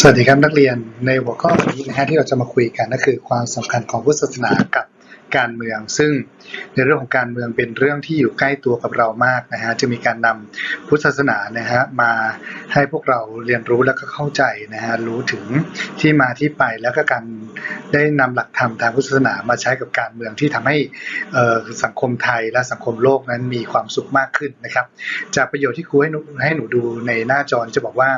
สวัสดีครับนักเรียนในหัวข้อวันนี้นะฮะที่เราจะมาคุยกันก็คือความสำคัญของพุทธศาสนากับ การเมือง ซึ่งในเรื่องของการเมืองเป็นเรื่องที่อยู่ใกล้ตัวกับเรามากนะฮะจะมีการนำพุทธศาสนานะฮะมาให้พวกเราเรียนรู้แล้วก็เข้าใจนะฮะรู้ถึงที่มาที่ไปแล้วก็การได้นำหลักธรรมทางพุทธศาสนามาใช้กับการเมืองที่ทำให้สังคมไทยและสังคมโลกนั้นมีความสุขมากขึ้นนะครับ จากประโยชน์ที่ครูให้หนูให้หนูดูในหน้าจอจะบอกว่า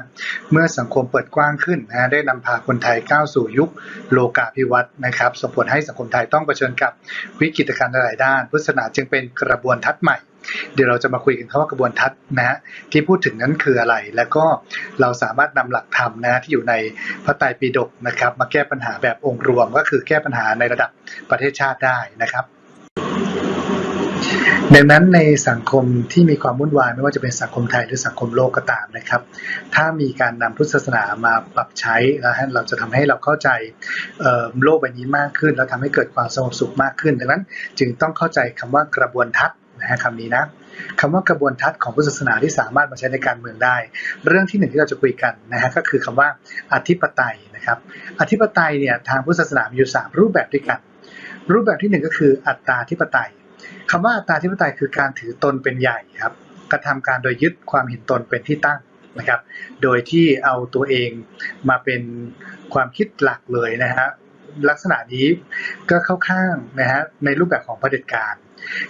เมื่อสังคมเปิดกว้างขึ้นนะฮะได้นำพาคนไทยก้าวสู่ยุคโลกาภิวัตน์นะครับส่งผลให้สังคมไทยต้องเผชิญกับวิกฤตการณ์หลายด้านพุทธศาสนาจึงเป็นกระบวนทัศน์ใหม่ เดี๋ยวเราจะมาคุยกันคำว่ากระบวนทัศน์นะฮะที่พูดถึงนั้นคืออะไร แล้วก็เราสามารถนำหลักธรรมนะฮะที่อยู่ในพระไตรปิฎกนะครับ มาแก้ปัญหาแบบองค์รวมก็คือแก้ปัญหาในระดับประเทศชาติได้นะครับ ดังนั้นในสังคมที่มีความวุ่นวายไม่ว่าจะเป็นสังคมไทยหรือสังคมโลกก็ตามนะครับ ถ้ามีการนำพุทธศาสนามาปรับใช้นะฮะเราจะทำให้เราเข้าใจโลกใบนี้มากขึ้น แล้วทำให้เกิดความสงบสุขมากขึ้น ดังนั้นจึงต้องเข้าใจคำว่ากระบวนทัศน์นะฮะคำนี้นะคำว่ากระบวนทัศน์ของพุทธศาสนาที่สามารถมาใช้ในการเมืองได้ เรื่องที่หนึ่งที่เราจะคุยกันนะฮะก็คือคำว่าอธิปไตยนะครับอธิปไตยเนี่ยทางพุทธศาสนามีอยู่สามรูปแบบด้วยกัน รูปแบบที่หนึ่งก็คืออัตตาธิปไตย คำว่าอัตตาธิปไตยคือการถือตนเป็นใหญ่ครับกระทำการโดยยึดความเห็นตนเป็นที่ตั้งนะครับ โดยที่เอาตัวเองมาเป็นความคิดหลักเลยนะฮะลักษณะนี้ก็เข้าข้างนะฮะในรูปแบบของเผด็จการ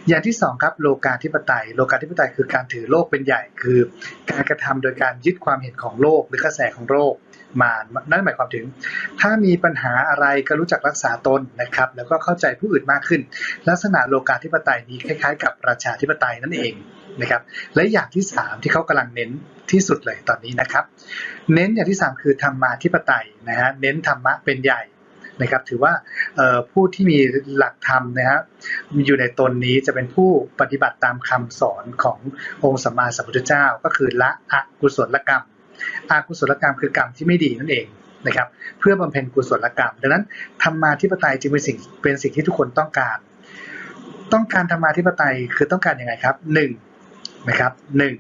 อย่างที่สองครับโลกาธิปไตย โลกาธิปไตยคือการถือโลกเป็นใหญ่คือ การกระทำโดยการยึดความเห็นของโลกหรือกระแสของโลก มานั่นหมายความถึง ถ้ามีปัญหาอะไรก็รู้จักรักษาตนนะครับ แล้วก็เข้าใจผู้อื่นมากขึ้น ลักษณะโลกาธิปไตยนี้คล้ายๆ กับประชาธิปไตยนั่นเองนะครับ และอย่างที่ 3 ที่เขากำลังเน้นที่สุดเลยตอนนี้นะครับ เน้นอย่างที่ 3 คือธรรมาธิปไตยนะฮะเน้นธรรมะเป็นใหญ่นะครับถือว่าผู้ที่มีหลักธรรมนะฮะอยู่ในตนนี้จะเป็นผู้ปฏิบัติตามคำสอนขององค์สัมมาสัมพุทธเจ้า ก็คือละอกุศลกรรม อากุศลกรรมคือกรรมที่ไม่ดีนั่นเองนะครับ เพื่อบำเพ็ญกุศลกรรม ดังนั้นธรรมาธิปไตยจึงเป็นสิ่งเป็นสิ่งที่ทุกคนต้องการ ต้องการธรรมาธิปไตยคือต้องการยังไงครับหนึ่งนะครับหนึ่ง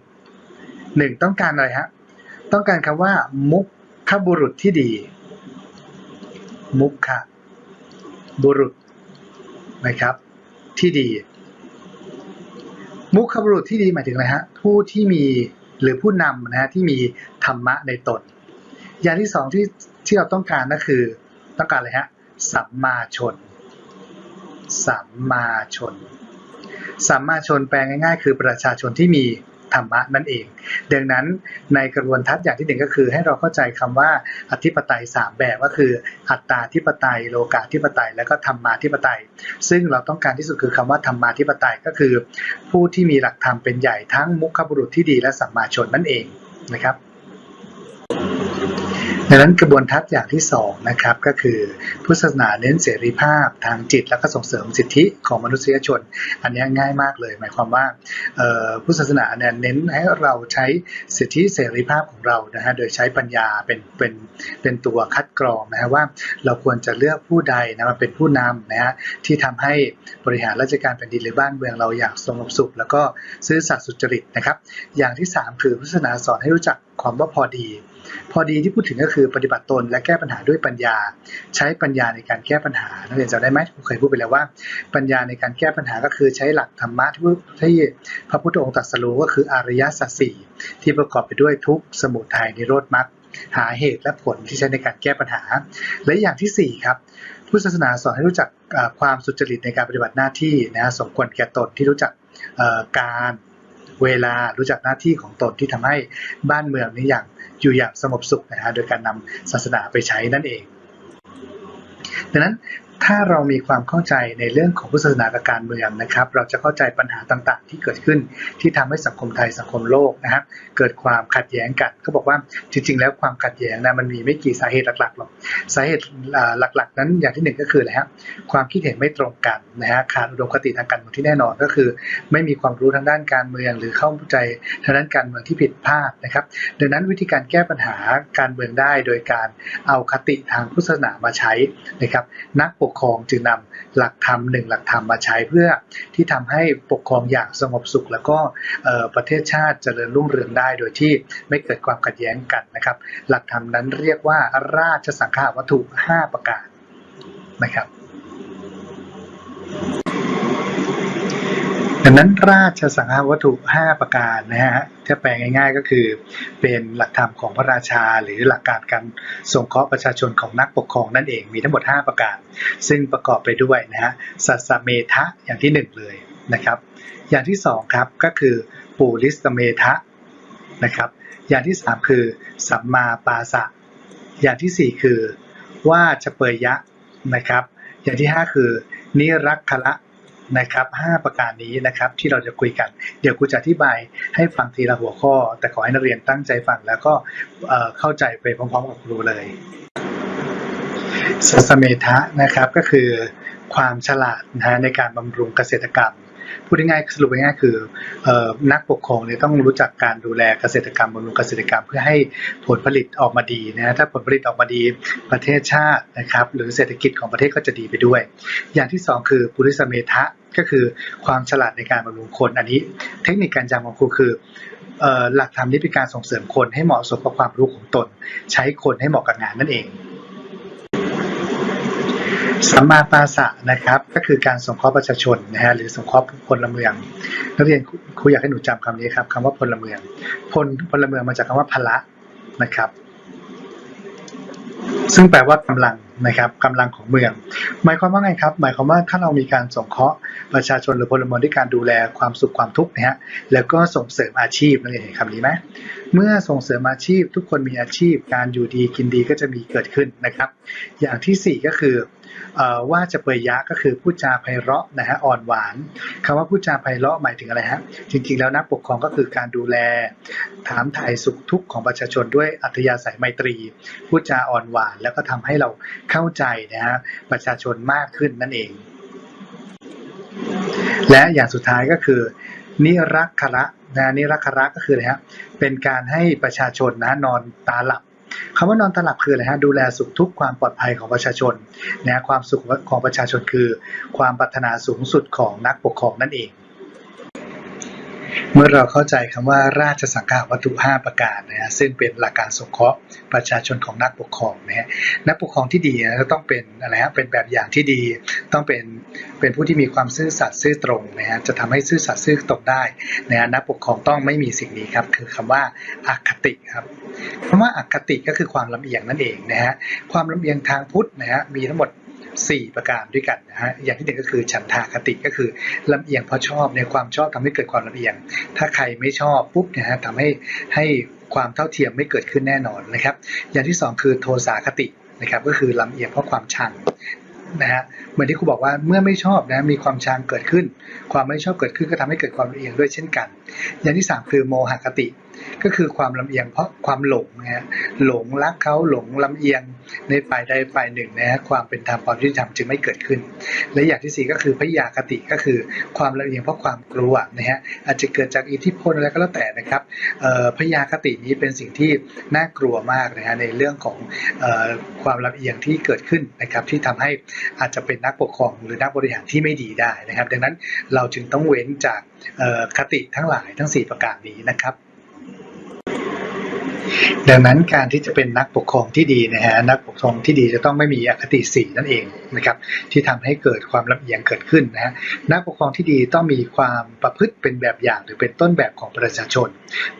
หนึ่งต้องการอะไรฮะต้องการคำว่า มุขบุรุษที่ดี มุขบุรุษนะครับ ที่ดี มุขบุรุษที่ดีหมายถึงอะไรฮะผู้ที่มีหรือผู้นำนะฮะที่มี รรมะในตน อย่างที่สองที่ที่เราต้องการก็คือต้องการอะไรฮะสัมมาชน สัมมาชน สัมมาชนแปลง่าย ๆ คือประชาชนที่มีธรรมะนั่นเอง ดังนั้นในกระบวนทัศน์อย่างที่หนึ่งก็คือ ให้เราเข้าใจคำว่าอธิปไตยสามแบบก็คือ อัตตาธิปไตย โลกาธิปไตย และก็ธรรมาธิปไตย ซึ่งเราต้องการที่สุดคือคำว่าธรรมาธิปไตยก็คือ ผู้ที่มีหลักธรรมเป็นใหญ่ทั้งมุขบุรุษที่ดีและสัมมาชนนั่นเองนะครับ ดังนั้นกระบวนทัศน์อย่างที่สองนะครับก็คือพุทธศาสนาเน้นเสรีภาพทางจิต และก็ส่งเสริมสิทธิของมนุษยชน อันนี้ง่ายมากเลย หมายความว่าพุทธศาสนาเนี่ยเน้นให้เราใช้สิทธิเสรีภาพของเรานะฮะโดยใช้ปัญญาเป็นเป็นเป็นตัวคัดกรองนะฮะว่าเราควรจะเลือกผู้ใดนะมาเป็นผู้นำนะฮะที่ทำให้บริหารราชการแผ่นดินหรือบ้านเมืองเราอย่างสงบสุข แล้วก็ซื่อสัตย์สุจริตนะครับ อย่างที่สามคือพุทธศาสนาสอนให้รู้จักความว่าพอดี พอดีที่พูดถึงก็คือปฏิบัติตนและแก้ปัญหาด้วยปัญญา ใช้ปัญญาในการแก้ปัญหานักเรียนจำได้ไหมผมเคยพูดไปแล้วว่า ปัญญาในการแก้ปัญหาก็คือใช้หลักธรรมะที่พระที่พระพุทธองค์ตรัสรู้ก็คืออริยสัจสี่ที่ประกอบไปด้วยทุกสมุทัยนิโรธมรรคหาเหตุและผลที่ใช้ในการแก้ปัญหา และอย่างที่สี่ครับพุทธศาสนาสอนให้รู้จักความสุจริตในการปฏิบัติหน้าที่นะฮะสมควรแก่ตนที่รู้จักการเวลารู้จักหน้าที่ของตนที่ทำให้บ้านเมืองนี้อย่าง อยู่อย่างสงบสุขนะฮะโดยการนำศาสนาไปใช้นั่นเองดังนั้น ถ้าเรามีความเข้าใจในเรื่องของพุทธศาสนากับการเมืองนะครับ เราจะเข้าใจปัญหาต่างๆ ที่เกิดขึ้นที่ทำให้สังคมไทยสังคมโลกนะครับเกิดความขัดแย้งกันเขาบอกว่าจริง ๆ แล้วความขัดแย้งนะมันมีไม่กี่สาเหตุหลักๆหรอกสาเหตุหลัก ๆ นั้นอย่างที่หนึ่งก็คืออะไรฮะความคิดเห็นไม่ตรงกันนะฮะขาดอุดมคติทางการเมืองที่แน่นอนก็คือ ไม่มีความรู้ทางด้านการเมือง หรือเข้าใจทางด้านการเมืองที่ผิดพลาดนะครับ ดังนั้นวิธีการแก้ปัญหาการเมืองได้โดยการเอาคติทางพุทธศาสนามาใช้นะครับนักปกกครองจึงนำหลักธรรมหนึ่งหลักธรรมมาใช้เพื่อที่ทำให้ปกครองอย่างสงบสุข แล้วก็ประเทศชาติเจริญรุ่งเรืองได้โดยที่ไม่เกิดความขัดแย้งกันนะครับ หลักธรรมนั้นเรียกว่าราชสังฆาวัตถุ 5 ประการนะครับ ดังนั้นราชสังฆวัตถุ 5 ประการนะฮะถ้าแปลง่ายๆก็คือ เป็นหลักธรรมของพระราชา หรือหลักการการสงเคราะห์ประชาชนของนักปกครองนั่นเองมีทั้งหมด 5 ประการ ซึ่งประกอบไปด้วยนะฮะสัสเมทะอย่างที่ 1 เลยนะครับ อย่างที่ 2 ครับก็คือปูริสเมทะนะครับอย่างที่ 3 คือสัมมาปาสะอย่างทีสี่4 คือว่าจะเปยยะนะครับ อย่างที่ 5 คือนิรักขละ นะครับ5ประการนี้นะครับที่เราจะคุยกัน เดี๋ยวครูจะอธิบายให้ฟังทีละหัวข้อ แต่ขอให้นักเรียนตั้งใจฟังแล้วก็เข้าใจไปพร้อมๆกับครูเลยสัสเมทะนะครับก็คือความฉลาดนะฮะในการบำรุงเกษตรกรรม พูดง่ายๆสรุปง่ายๆคืออนักปกครองเนี่ยต้องรู้จักการดูแลเกษตรกรรมบำรุงเกษตรกรรมเพื่อให้ผลผลิตออกมาดีนะถ้าผลผลิตออกมาดีประเทศชาตินะครับ หรือเศรษฐกิจของประเทศก็จะดีไปด้วย อย่างที่สองคือปุริสเมทะก็คือความฉลาดในการบำรุงคน อันนี้เทคนิคการจำของครูคือหลักธรรมนี้เป็นการส่งเสริมคนให้เหมาะสมกับความรู้ของตน ใช้คนให้เหมาะกับงานนั่นเอง สัมมาปาสะนะครับ ก็คือการสงเคราะห์ประชาชนนะฮะหรือสงเคราะห์พลเมืองนักเรียนครูอยากให้หนูจำคำนี้ครับคำว่าพลเมืองพลพลเมืองมาจากคำว่าพละนะครับ ซึ่งแปลว่ากำลังนะครับกำลังของเมือง หมายความว่าไงครับ หมายความว่าถ้าเรามีการสงเคราะห์ประชาชนหรือพลเมืองด้วยการดูแลความสุขความทุกข์นะฮะแล้วก็ส่งเสริมอาชีพนั่นเองเห็นคำนี้ไหมเมื่อส่งเสริมอาชีพ ทุกคนมีอาชีพ การอยู่ดีกินดีก็จะมีเกิดขึ้นนะครับ อย่างที่สี่ก็คือ ว่าจะเปยยะก็คือพูดจาไพเราะนะฮะอ่อนหวานคำว่าพูดจาไพเราะหมายถึงอะไรฮะจริงๆ แล้วนักปกครองก็คือการดูแล ถามถ่ายสุขทุกข์ของประชาชนด้วยอัธยาศัยไมตรี พูดจาอ่อนหวาน แล้วก็ทำให้เราเข้าใจนะฮะประชาชนมากขึ้นนั่นเอง และอย่างสุดท้ายก็คือนิรักขระนะนิรักขระก็คืออะไรฮะเป็นการให้ประชาชนนะนอนตาหลับ คำว่านอนตาหลับคืออะไรฮะดูแลสุขทุกความปลอดภัยของประชาชนนะความสุขของประชาชนคือ ความปรารถนาสูงสุดของนักปกครองนั่นเอง เมื่อเราเข้าใจคำว่าราชสังฆาวัตถุ 5 ประการนะฮะซึ่งเป็นหลักการสงเคราะห์ประชาชนของนักปกครองนะฮะนักปกครองที่ดีนะต้องเป็นอะไรฮะเป็นแบบอย่างที่ดี ต้องเป็นเป็นผู้ที่มีความซื่อสัตย์ซื่อตรงนะฮะจะทำให้ซื่อสัตย์ซื่อตรงได้นะฮะนักปกครองต้องไม่มีสิ่งนี้ครับคือคำว่าอคติครับคำว่าอคติก็คือความลำเอียงนั่นเองนะฮะความลำเอียงทางพุทธนะฮะมีทั้งหมด 4 ประการด้วยกันนะฮะอย่างที่หนึ่งก็คือฉันทาคติก็คือลำเอียงเพราะชอบในความชอบทำให้เกิดความลำเอียง ถ้าใครไม่ชอบปุ๊บเนี่ยฮะทำให้ให้ความเท่าเทียมไม่เกิดขึ้นแน่นอนนะครับ อย่างที่สองคือโทสาคตินะครับก็คือลำเอียงเพราะความชังนะฮะเหมือนที่ครูบอกว่าเมื่อไม่ชอบนะมีความชังเกิดขึ้น ความไม่ชอบเกิดขึ้นก็ทำให้เกิดความลำเอียงด้วยเช่นกัน อย่างที่สามคือโมหคติ ก็คือความลำเอียงเพราะความหลงนะฮะหลงรักเขาหลงลำเอียง ในฝ่ายใดฝ่ายหนึ่งนะฮะความเป็นธรรมความยุติธรรมจึงไม่เกิดขึ้น และอย่างที่สี่ก็คือพยาคติก็คือความลำเอียงเพราะความกลัวนะฮะอาจจะเกิดจากอิทธิพลอะไรก็แล้วแต่นะครับพยาคตินี้เป็นสิ่งที่น่ากลัวมากนะฮะในเรื่องของออความลำเอียงที่เกิดขึ้นนะครับที่ทำให้อาจจะเป็นนักปกครองหรือนักบริหารที่ไม่ดีได้นะครับ ดังนั้นเราจึงต้องเว้นจากคติทั้งหลายทั้ง 4 ประการนี้นะครับ ดังนั้นการที่จะเป็นนักปกครองที่ดีนะฮะนักปกครองที่ดีจะต้องไม่มีอคติสีนั่นเองนะครับที่ทำให้เกิดความลำเอียงเกิดขึ้นนะฮะนักปกครองที่ดีต้องมีความประพฤติเป็นแบบอย่างหรือเป็นต้นแบบของประชาชน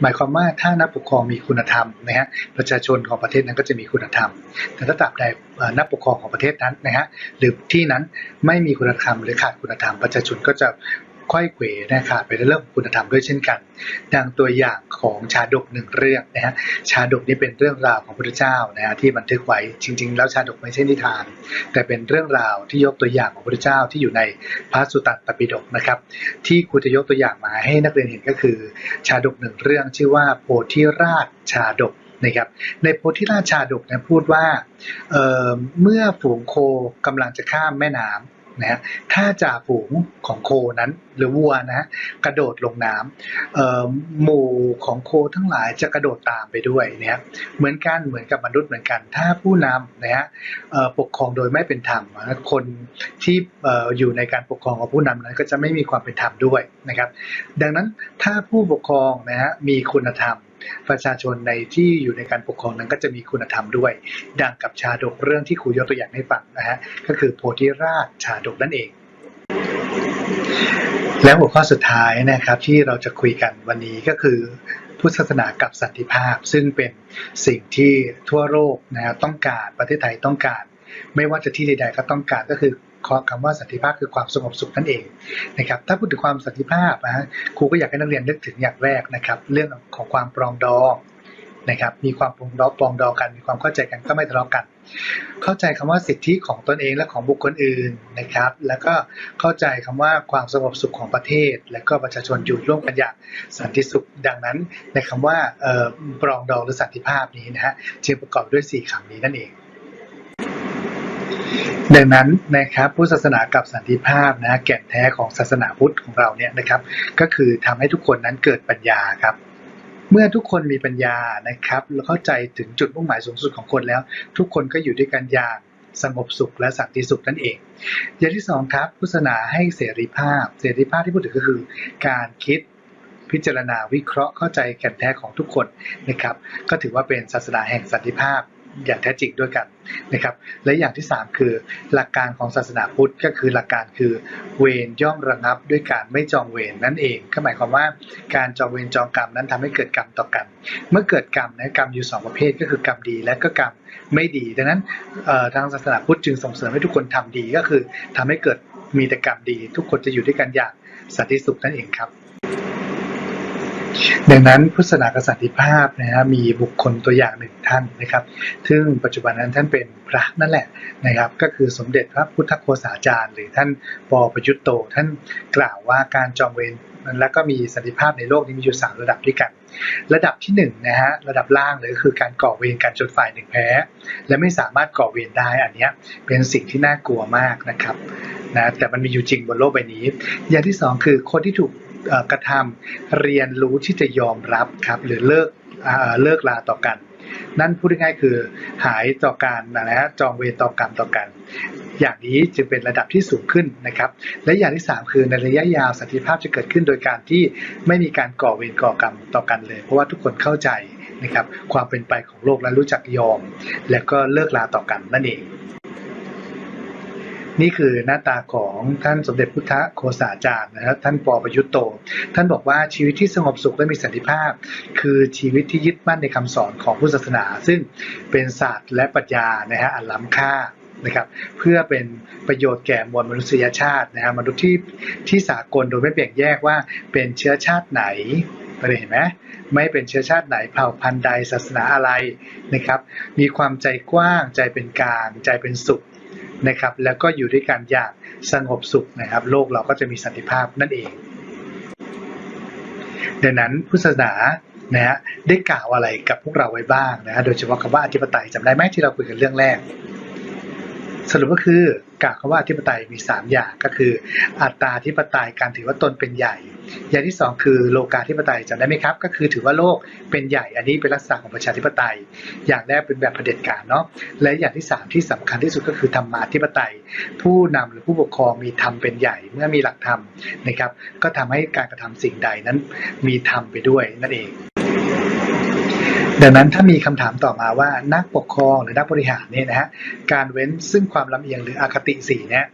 หมายความว่าถ้านักปกครองมีคุณธรรมนะฮะประชาชนของประเทศนั้นก็จะมีคุณธรรม แต่ถ้าตราบใดนักปกครองของประเทศนั้นนะฮะหรือที่นั้นไม่มีคุณธรรมหรือขาดคุณธรรมประชาชนก็จะ ค่อยเขวนะขาดไปในเรื่องของคุณธรรมด้วยเช่นกัน ดังตัวอย่างของชาดกหนึ่งเรื่องนะฮะชาดกนี้เป็นเรื่องราวของพระเจ้านะฮะที่บันทึกไว้จริง ๆ แล้วชาดกไม่ใช่นิทาน แต่เป็นเรื่องราวที่ยกตัวอย่างของพระเจ้าที่อยู่ในพระสุตตันตปิฎกนะครับที่ครูจะยกตัวอย่างมาให้นักเรียนเห็นก็คือ ชาดกหนึ่งเรื่องชื่อว่าโพธิราชชาดกนะครับในโพธิราชชาดกนี่ยพูดว่าเเมื่อฝูงโคกำลังจะข้ามแม่น้ำ นะฮะถ้าจ่าฝูงของโคนั้นหรือวัวนะกระโดดลงน้ำเอ่อหมู่ของโคทั้งหลายจะกระโดดตามไปด้วยนะฮะเหมือนกันเหมือนกับมนุษย์เหมือนกัน ถ้าผู้นำนะฮะเอ่อปกครองโดยไม่เป็นธรรมคนที่เอ่ออยู่ในการปกครองของผู้นำนั้นก็จะไม่มีความเป็นธรรมด้วยนะครับ ดังนั้นถ้าผู้ปกครองนะฮะมีคุณธรรม ประชาชนในที่อยู่ในการปกครองนั้นก็จะมีคุณธรรมด้วย ดังกับชาดกเรื่องที่ครูยกตัวอย่างให้ฟังนะฮะก็คือโพธิราชชาดกนั่นเองแล้วหัวข้อสุดท้ายนะครับที่เราจะคุยกันวันนี้ก็คือพุทธศาสนากับสันติภาพ ซึ่งเป็นสิ่งที่ทั่วโลกนะฮะต้องการประเทศไทยต้องการ ไม่ว่าจะที่ใดๆก็ต้องการก็คือ คำว่าสันติภาพคือความสงบสุขนั่นเองนะครับถ้าพูดถึงความสันติภาพนะครูก็อยากให้นักเรียนนึกถึงอย่างแรกนะครับ เรื่องของความปรองดองนะครับมีความปรองดองปรองดองกัน มีความเข้าใจกันก็ไม่ทะเลาะกัน เข้าใจคำว่าสิทธิของตนเองและของบุคคลอื่นนะครับ แล้วก็เข้าใจคำว่าความสงบสุขของประเทศ และก็ประชาชนอยู่ร่วมกันอย่างสันติสุขดังนั้น ในคำว่าเอ่อปรองดองหรือสันติภาพนี้นะฮะจึงประกอบด้วยสี่คำนี้นั่นเอง ดังนั้นนะครับพุทธศาสนากับสันติภาพนะแก่นแท้ของศาสนาพุทธของเราเนี่ยนะครับ ก็คือทำให้ทุกคนนั้นเกิดปัญญาครับ เมื่อทุกคนมีปัญญานะครับแล้วเข้าใจถึงจุดมุ่งหมายสูงสุดของคนแล้ว ทุกคนก็อยู่ด้วยกันอย่างสงบสุขและสันติสุขนั่นเอง อย่างที่สองครับพุทธศาสนาให้เสรีภาพ เสรีภาพที่พูดถึงก็คือ การคิดพิจารณาวิเคราะห์เข้าใจแก่นแท้ของทุกคนนะครับ ก็ถือว่าเป็นศาสนาแห่งสันติภาพ อย่างแท้จริงด้วยกันนะครับ และอย่างที่ 3 คือ หลักการของศาสนาพุทธก็คือหลักการคือเวรย่อมระงับด้วยการไม่จองเวรนั่นเองก็หมายความว่าการจองเวรจองกรรมนั้นทำให้เกิดกรรมต่อกัน เมื่อเกิดกรรมนะกรรมอยู่สองประเภทก็คือกรรมดีและก็กรรมไม่ดี ดังนั้นทางศาสนาพุทธจึงส่งเสริมให้ทุกคนทำดีก็คือทำให้เกิดมีแต่กรรมดี ทุกคนจะอยู่ด้วยกันอย่างสันติสุขนั่นเองครับ ดังนั้นพุทธศาสนากษัตริยภาพนะฮะมีบุคคลตัวอย่างหนึ่งท่านนะครับ ซึ่งปัจจุบันนั้นท่านเป็นพระนั่นแหละนะครับ ก็คือสมเด็จพระพุทธโฆษาจารย์ หรือท่านปอประยุทธ์โต ท่านกล่าวว่าการจองเวรและก็มีสันติภาพในโลกนี้มีอยู่สามระดับด้วยกัน ระดับที่หนึ่งนะฮะระดับล่างเลยคือการก่อเวรกันจนฝ่ายหนึ่งแพ้ และไม่สามารถก่อเวรได้อันนี้เป็นสิ่งที่น่ากลัวมากนะครับนะแต่มันมีอยู่จริงบนโลกใบนี้ อย่างที่สองคือคนที่ถูก กระทำเรียนรู้ที่จะยอมรับครับหรือเลิกเลิกลาต่อกัน นั่นพูดง่ายๆคือหายต่อการนะฮะจองเวรต่อกรรมต่อกัน อย่างนี้จึงเป็นระดับที่สูงขึ้นนะครับ และอย่างที่ 3 คือในระยะยาวสันติภาพจะเกิดขึ้นโดยการที่ไม่มีการก่อเวรก่อกรรมต่อกันเลย เพราะว่าทุกคนเข้าใจนะครับความเป็นไปของโลกและรู้จักยอม และก็เลิกลาต่อกันนั่นเอง นี่คือหน้าตาของท่านสมเด็จพุทธโฆษาจารย์นะครับท่านปอประยุทธ์โต ท่านบอกว่าชีวิตที่สงบสุขและมีสันติภาพ คือชีวิตที่ยึดมั่นในคำสอนของพุทธศาสนา ซึ่งเป็นศาสตร์และปรัชญานะฮะอันล้ำค่านะครับเพื่อเป็นประโยชน์แก่มวลมนุษยชาตินะฮะมนุษย์ที่ที่สากลโดยไม่แบ่งแยกว่าเป็นเชื้อชาติไหนไปเห็นไหมไม่เป็นเชื้อชาติไหนเผ่าพันธุ์ใดศาสนาอะไรนะครับ มีความใจกว้างใจเป็นกลางใจเป็นสุข นะครับ แล้วก็อยู่ด้วยกันอย่างสงบสุขนะครับ โลกเราก็จะมีสันติภาพนั่นเอง ดังนั้นพุทธศาสนานะฮะได้กล่าวอะไรกับพวกเราไว้บ้างนะฮะโดยเฉพาะคำว่าอธิปไตยจำได้ไหมที่เราคุยกันเรื่องแรก สรุปก็คือ กล่าวคำว่าอธิปไตยมี 3 อย่างก็คือ อัตตาธิปไตยการถือว่าตนเป็นใหญ่ อย่างที่ 2 คือโลกาธิปไตยจำได้ไหมครับ ก็คือถือว่าโลกเป็นใหญ่ อันนี้เป็นลักษณะของประชาธิปไตย อย่างแรกเป็นแบบเผด็จการเนาะและอย่างที่ 3 ที่สำคัญที่สุดก็คือธรรมาธิปไตย ผู้นำหรือผู้ปกครองมีธรรมเป็นใหญ่ เมื่อมีหลักธรรมนะครับ ก็ทำให้การกระทำสิ่งใดนั้นมีธรรมไปด้วยนั่นเอง ดังนั้นถ้ามีคำถามต่อมาว่านักปกครองหรือนักบริหารเนี่ยนะฮะการเว้นซึ่งความลำเอียงหรืออคติสี่เนี่ย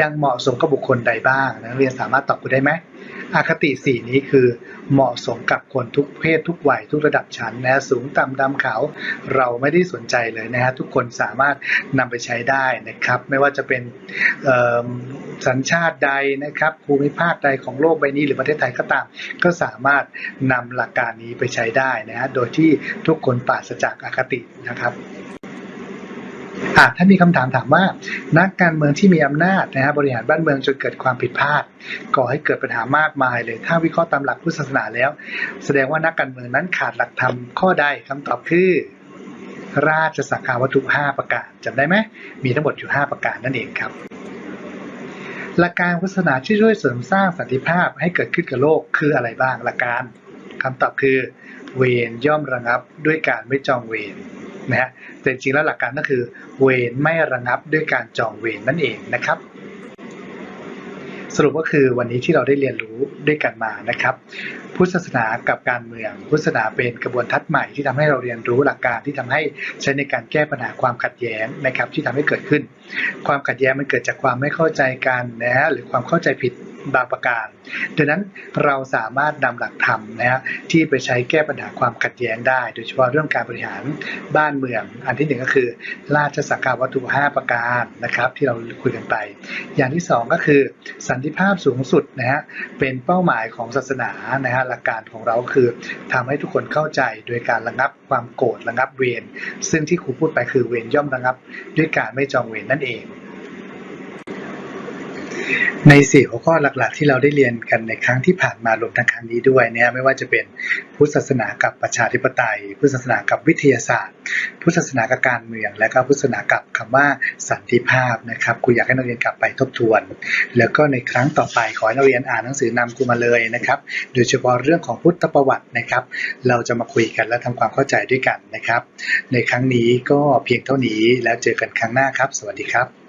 ยังเหมาะสมกับบุคคลใดบ้างนักเรียนสามารถตอบกูได้ไหม อคติสี่นี้คือเหมาะสมกับคนทุกเพศทุกวัยทุกระดับชั้นนะสูงต่ำดำขาวเราไม่ได้สนใจเลยนะฮะทุกคนสามารถนำไปใช้ได้นะครับ ไม่ว่าจะเป็นสัญชาติใดนะครับภูมิภาคใดของโลกใบนี้หรือประเทศไทยก็ตาม ก็สามารถนำหลักการนี้ไปใช้ได้นะฮะโดยที่ทุกคนปราศจากอคตินะครับ อะถ้ามีคำถามถามว่า นักการเมืองที่มีอำนาจนะฮะบริหารบ้านเมืองจนเกิดความผิดพลาด ก่อให้เกิดปัญหามากมายเลย ถ้าวิเคราะห์ตามหลักพุทธศาสนาแล้ว แสดงว่านักการเมืองนั้นขาดหลักธรรมข้อใดคำตอบคือราชสักขาวัตถุ 5 ประการจำได้ไหม มีทั้งหมดอยู่ 5 ประการนั่นเองครับ หลักการพุทธศาสนาที่ช่วยเสริมสร้างสันติภาพให้เกิดขึ้นกับโลกคืออะไรบ้างหลักการคำตอบคือ เวรย่อมระงับด้วยการไม่จองเวร นะฮะแต่จริงแล้วหลักการก็คือ เวรไม่ระงับด้วยการจองเวรนั่นเองนะครับ สรุปก็คือวันนี้ที่เราได้เรียนรู้ด้วยกันมานะครับ พุทธศาสนากับการเมือง พุทธศาสนาเป็นกระบวนทัศน์ใหม่ที่ทำให้เราเรียนรู้หลักการที่ทำให้ใช้ในการแก้ปัญหาความขัดแย้งนะครับที่ทำให้เกิดขึ้น ความขัดแย้งมันเกิดจากความไม่เข้าใจกันนะฮะหรือความเข้าใจผิด บางประการ ดังนั้นเราสามารถนำหลักธรรมนะฮะที่ไปใช้แก้ปัญหาความขัดแย้งได้ โดยเฉพาะเรื่องการบริหารบ้านเมือง อันที่หนึ่งก็คือ ราชสักการวัตถุ 5 ประการนะครับที่เราคุยกันไป อย่างที่สองก็คือ สันติภาพสูงสุดนะฮะเป็นเป้าหมายของศาสนานะฮะหลักการของเราคือทำให้ทุกคนเข้าใจโดยการระงับความโกรธระงับเวรซึ่งที่ครูพูดไปคือเวรย่อมระงับ ด้วยการไม่จองเวรนั่นเอง ในสี่หัวข้อหลักๆ ที่เราได้เรียนกันในครั้งที่ผ่านมารวมทั้งครั้งนี้ด้วยเนี่ยไม่ว่าจะเป็นพุทธศาสนากับประชาธิปไตย พุทธศาสนากับวิทยาศาสตร์ พุทธศาสนากับการเมือง และก็พุทธศาสนากับคำว่าสันติภาพนะครับครูอยากให้นักเรียนกลับไปทบทวน แล้วก็ในครั้งต่อไปขอให้นักเรียนอ่านหนังสือนำครูมาเลยนะครับโดยเฉพาะเรื่องของพุทธประวัตินะครับ เราจะมาคุยกันและทำความเข้าใจด้วยกันนะครับ ในครั้งนี้ก็เพียงเท่านี้แล้วเจอกันครั้งหน้าครับ สวัสดีครับ